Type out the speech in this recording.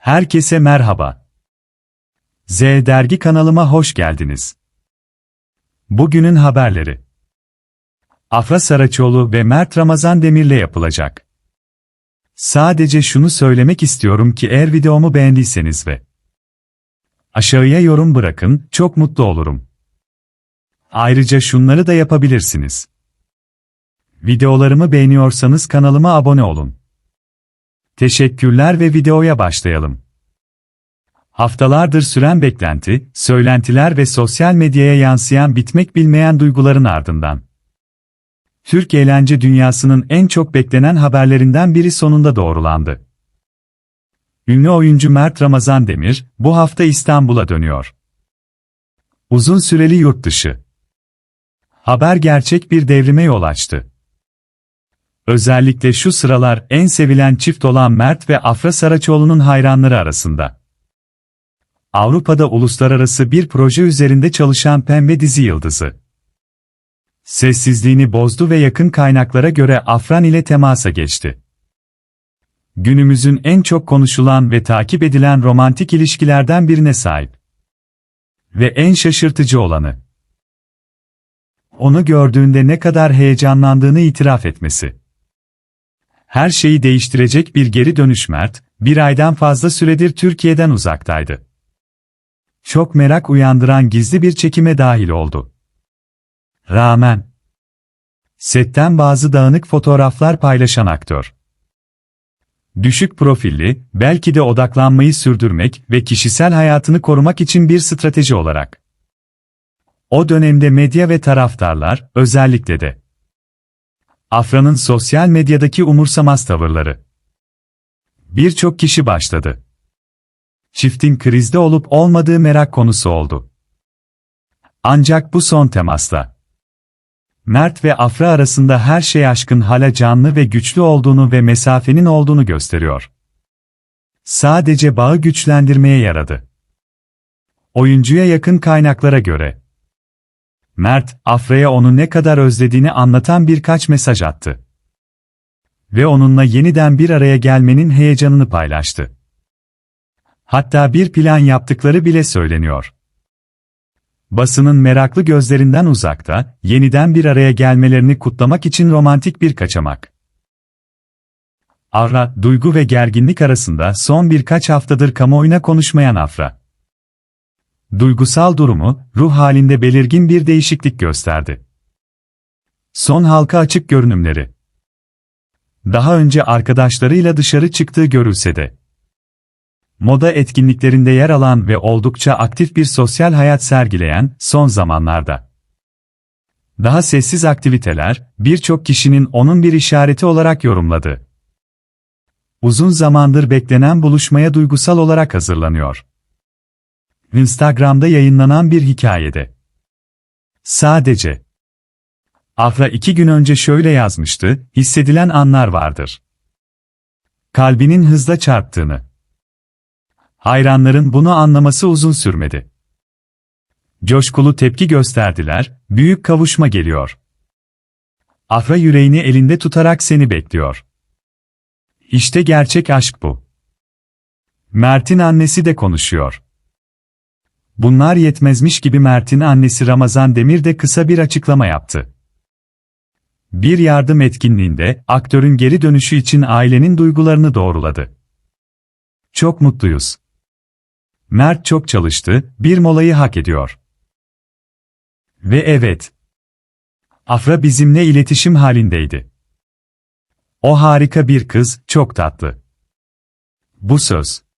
Herkese merhaba. Z Dergi kanalıma hoş geldiniz. Bugünün haberleri. Afra Saraçoğlu ve Mert Ramazan Demir'le yapılacak. Sadece şunu söylemek istiyorum ki eğer videomu beğendiyseniz ve aşağıya yorum bırakın, çok mutlu olurum. Ayrıca şunları da yapabilirsiniz. Videolarımı beğeniyorsanız kanalıma abone olun. Teşekkürler ve videoya başlayalım. Haftalardır süren beklenti, söylentiler ve sosyal medyaya yansıyan bitmek bilmeyen duyguların ardından. Türk eğlence dünyasının en çok beklenen haberlerinden biri sonunda doğrulandı. Ünlü oyuncu Mert Ramazan Demir, bu hafta İstanbul'a dönüyor. Uzun süreli yurt dışı. Haber gerçek bir devrime yol açtı. Özellikle şu sıralar en sevilen çift olan Mert ve Afra Saraçoğlu'nun hayranları arasında. Avrupa'da uluslararası bir proje üzerinde çalışan Pembe dizi yıldızı. Sessizliğini bozdu ve yakın kaynaklara göre Afran ile temasa geçti. Günümüzün en çok konuşulan ve takip edilen romantik ilişkilerden birine sahip. Ve en şaşırtıcı olanı. Onu gördüğünde ne kadar heyecanlandığını itiraf etmesi. Her şeyi değiştirecek bir geri dönüş Mert, bir aydan fazla süredir Türkiye'den uzaktaydı. Çok merak uyandıran gizli bir çekime dahil oldu. Rağmen setten bazı dağınık fotoğraflar paylaşan aktör. Düşük profilli, belki de odaklanmayı sürdürmek ve kişisel hayatını korumak için bir strateji olarak. O dönemde medya ve taraftarlar, özellikle de Afra'nın sosyal medyadaki umursamaz tavırları. Birçok kişi başladı. Çiftin krizde olup olmadığı merak konusu oldu. Ancak bu son temasta. Mert ve Afra arasında her şey aşkın hala canlı ve güçlü olduğunu ve mesafenin olduğunu gösteriyor. Sadece bağı güçlendirmeye yaradı. Oyuncuya yakın kaynaklara göre. Mert, Afra'ya onu ne kadar özlediğini anlatan birkaç mesaj attı. Ve onunla yeniden bir araya gelmenin heyecanını paylaştı. Hatta bir plan yaptıkları bile söyleniyor. Basının meraklı gözlerinden uzakta, yeniden bir araya gelmelerini kutlamak için romantik bir kaçamak. Afra, duygu ve gerginlik arasında son birkaç haftadır kamuoyuna konuşmayan Afra. Duygusal durumu, ruh halinde belirgin bir değişiklik gösterdi. Son halka açık görünümleri. Daha önce arkadaşlarıyla dışarı çıktığı görülse de. Moda etkinliklerinde yer alan ve oldukça aktif bir sosyal hayat sergileyen son zamanlarda. Daha sessiz aktiviteler, birçok kişinin onun bir işareti olarak yorumladı. Uzun zamandır beklenen buluşmaya duygusal olarak hazırlanıyor. Instagram'da yayınlanan bir hikayede. Sadece. Afra iki gün önce şöyle yazmıştı, hissedilen anlar vardır. Kalbinin hızla çarptığını. Hayranların bunu anlaması uzun sürmedi. Coşkulu tepki gösterdiler, büyük kavuşma geliyor. Afra yüreğini elinde tutarak seni bekliyor. İşte gerçek aşk bu. Mert'in annesi de konuşuyor. Bunlar yetmezmiş gibi Mert'in annesi Ramazan Demir de kısa bir açıklama yaptı. Bir yardım etkinliğinde aktörün geri dönüşü için ailenin duygularını doğruladı. Çok mutluyuz. Mert çok çalıştı, bir molayı hak ediyor. Ve evet. Afra bizimle iletişim halindeydi. O harika bir kız, çok tatlı. Bu söz.